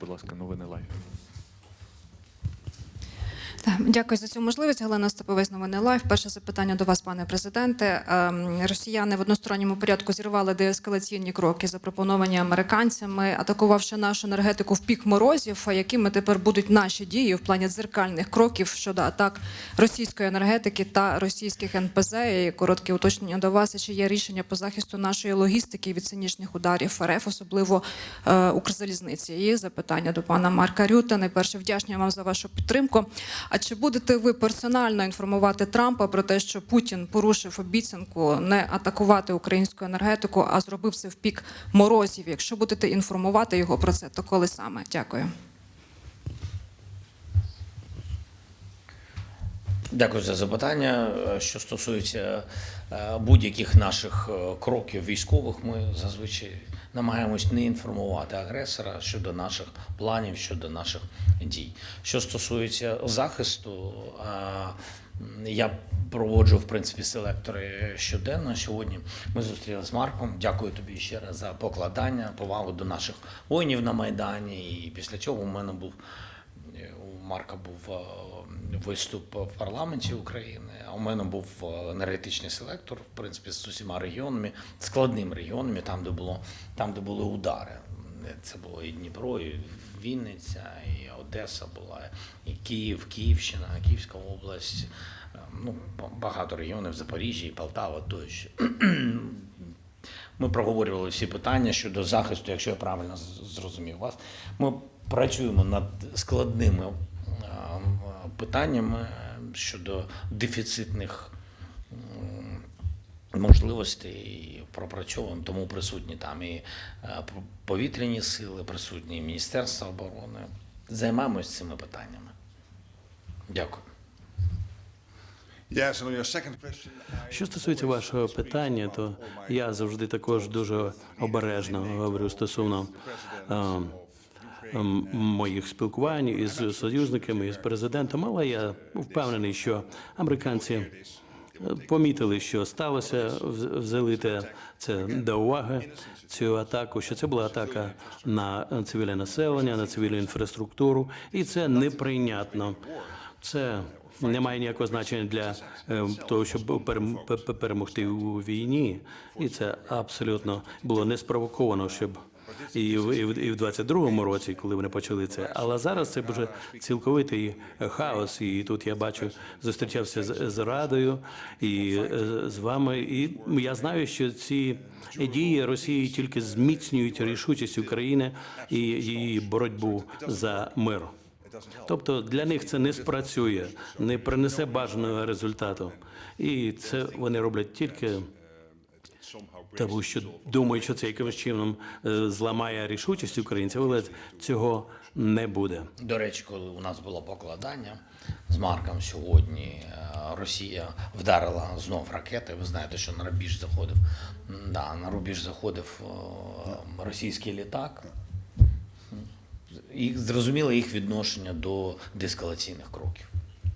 Будь ласка, новини лайв. Так, Дякую за цю можливість. Галина Степовець, новини лайв. Перше запитання до вас, пане президенте. Ем, Росіяни в односторонньому порядку зірвали деескалаційні кроки, запропоновані американцями, атакувавши нашу енергетику в пік морозів. Якими тепер будуть наші дії в плані дзеркальних кроків щодо атак російської енергетики та російських НПЗ? І коротке уточнення до вас. Чи є рішення по захисту нашої логістики від цинічних ударів РФ, особливо е, Укрзалізниці? І запитання до пана Марка Рюта. Найперше вдячні вам за вашу підтримку. А чи будете ви персонально інформувати Трампа про те, що Путін порушив обіцянку не атакувати українську енергетику, а зробив це в пік морозів? Якщо будете інформувати його про це, то коли саме? Дякую. Дякую за запитання. Що стосується е, будь-яких наших е, кроків військових, ми зазвичай намагаємось не інформувати агресора щодо наших планів, щодо наших дій. Що стосується захисту, я проводжу в принципі селектори щоденно. Сьогодні ми зустрілися з Марком. Дякую тобі ще раз за покладання, повагу до наших воїнів на майдані. І після цього у мене був у Марка був е, виступ в парламенті України, а у мене був е, енергетичний селектор, в принципі, з усіма регіонами, складними регіонами, там, де було там, де були удари. Це було і Дніпро, і Вінниця, і Одеса була, і Київ, Київщина, Київська область, е, ну, багато регіонів, Запоріжжя, і Полтава тощо. Ми проговорювали всі питання щодо захисту, якщо я правильно зрозумів вас. Ми працюємо над складними питаннями щодо дефіцитних можливостей і пропрацьовуємо, тому присутні там і е, повітряні сили, присутні і Міністерство оборони. Займаємось цими питаннями. Дякую. Що стосується вашого питання, то я завжди також дуже обережно говорю стосовно е, моїх спілкувань із союзниками, із президентом, але я впевнений, що американці е, помітили, що сталося, вз- взяли це до уваги. Цю атаку, що це була атака на цивільне населення, на цивільну інфраструктуру, і це неприйнятно. Це не має ніякого значення для е, того, щоб перем- пе- пе- перемогти у війні, і це абсолютно було не спровоковано, щоб і в і в і в 22-му році, коли вони почали це. Але зараз це вже цілковитий хаос. І тут я бачу, зустрічався з, з радою і е, з вами. І я знаю, що ці дії Росії тільки зміцнюють рішучість України і її боротьбу за мир. Тобто для них це не спрацює, не принесе бажаного результату, і це вони роблять тільки тому, що думають, що це якимось чином е, зламає рішучість українців, але цього не буде. До речі, коли у нас було покладання з Марком сьогодні, е, Росія вдарила знов ракети. Ви знаєте, що на рубіж заходив. Да, на рубіж заходив е, російський літак. І зрозуміло їх відношення до деескалаційних кроків.